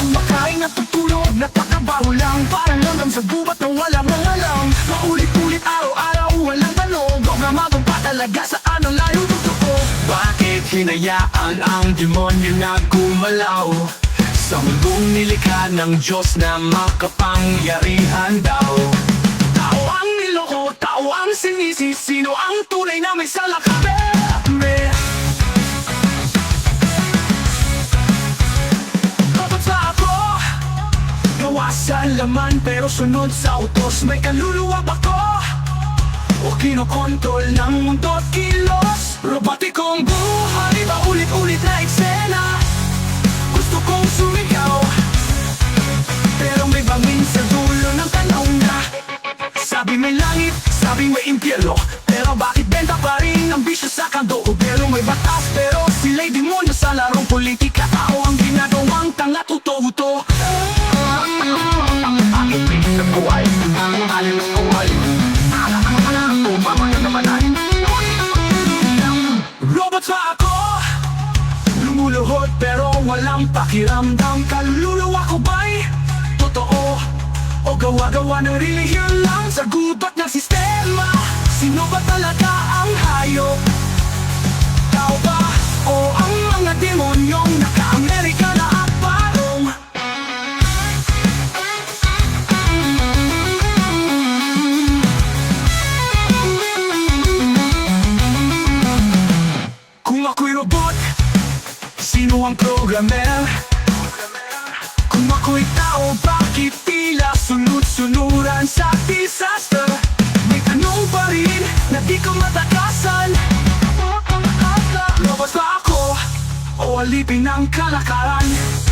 Kumakain at tutulog, napakabaho lang. Parang langgam sa gubat na walang alam. Paulit-ulit araw-araw, walang tanong. Gumamagong pa talaga sa anong layo totoo. Bakit hinayaan ang demonyo na gumalaw? Sa mundong nilikha ng Diyos na makapangyarihan daw. Tao ang niloko, tao ang sinisi Sino ang tunay na may salakabe? Gawa sa laman pero sunod sa utos. May kaluluwa ba ko? O kinokontrol ng mundo at kilos? Robotikong buhay ba ulit-ulit na eksena? Gusto kong sumigaw Pero may bangin sa dulo ng tanaw na Sabi may langit, sabi may impyerno Pero bakit benta pa rin ang bisyo sa kanto Pero may batas, pero sila'y demonyo sa larong politika. Tao ang ginagawang tanga tuto-uto Aking alim ng buhay Umamaya naman ay Robot pa ako Lumuluhod pero walang pakiramdam Kaluluwa ko ba'y totoo? O gawa-gawa ng relihiyon lang Sa gubat ng sistema Sino ba talaga ang hayop? Robot Sino ang programmer? Kung ako'y tao, bakit tila sunod-sunuran sa disaster? May tanong pa rin na di ko matakasan Robot ba ako? O alipin ng kalakaran?